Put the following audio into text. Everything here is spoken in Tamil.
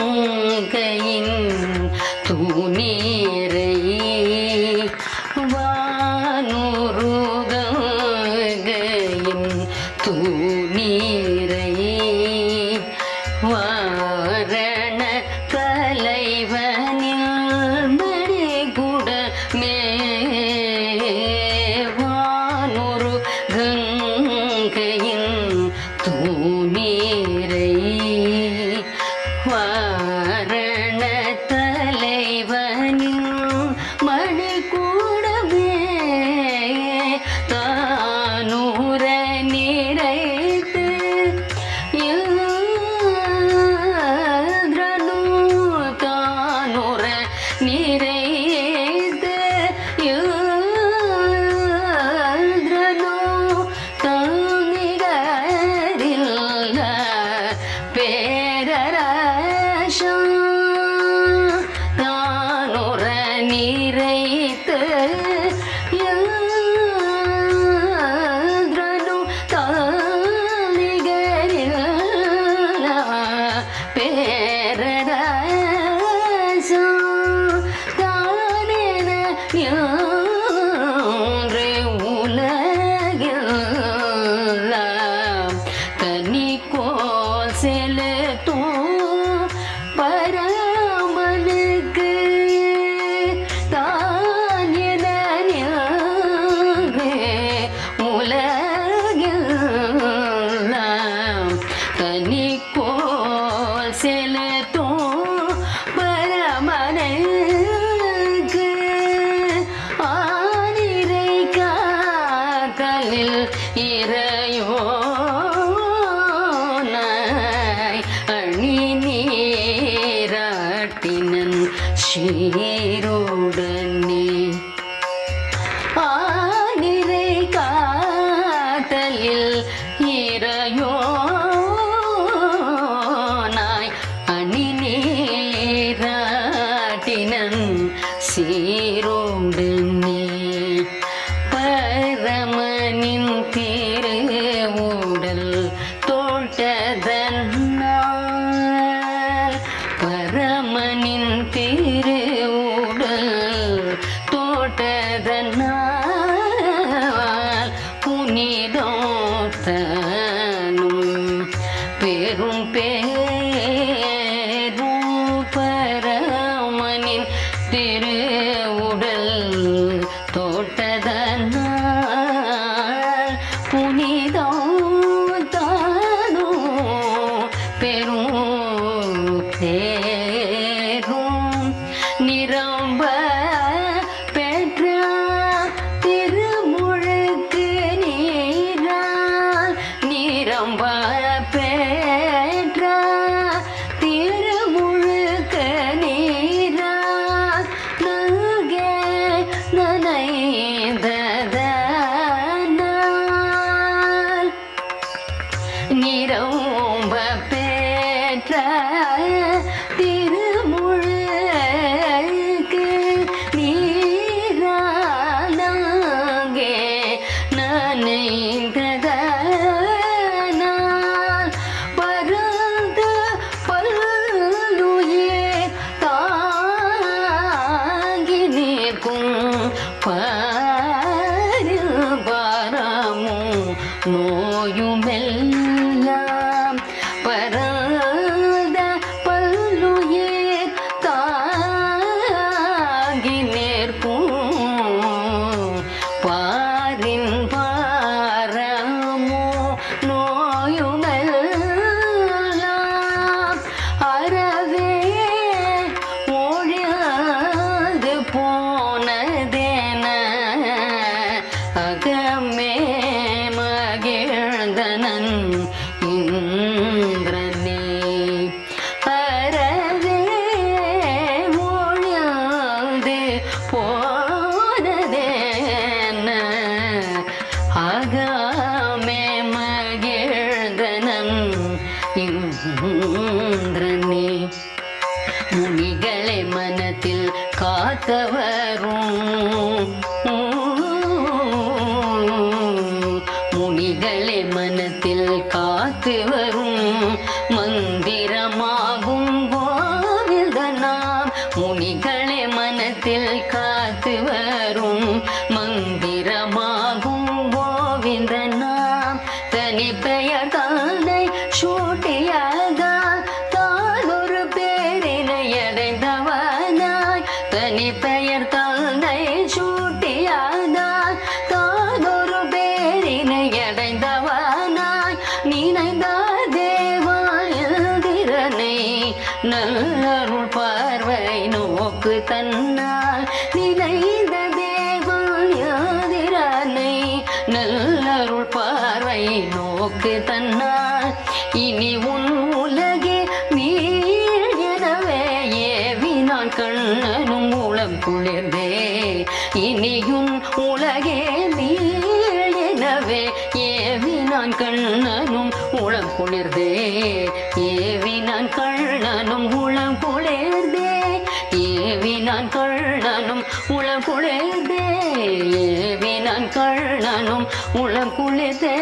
பானுருகங்கையின் தூணே யாரே உலகெல்லாம் தனி கோல் செலுத்தும் பராமனுக்கு தான் யாரே உலகெல்லாம் தனி கோல் செலு சீருடனே ஆனிரை காதலில் இறையோனாய் அணி நேராட்டினன் சீருடனே பரமனின் திரு உடல் தோட்டதன் பரமனின் திரு சந்திரனே முனிகளை மனத்தில் காத்தவரும். முனிகளை மனத்தில் காத்து வரும். போக்கு தன்னால் நினைந்த தேவாயந்திரனை நல்லருள் பார்வை நோக்கு தன்னால். இனி உன் உலகே மீள் எனவே ஏவினான் கண்ணனும் மூலம் குளிர்ந்தே. இனியும் உலகே மீள் எனவே ஏவினான் கண்ணனும் மூலம் குளிர்ந்தே. உளம் குளிர்தே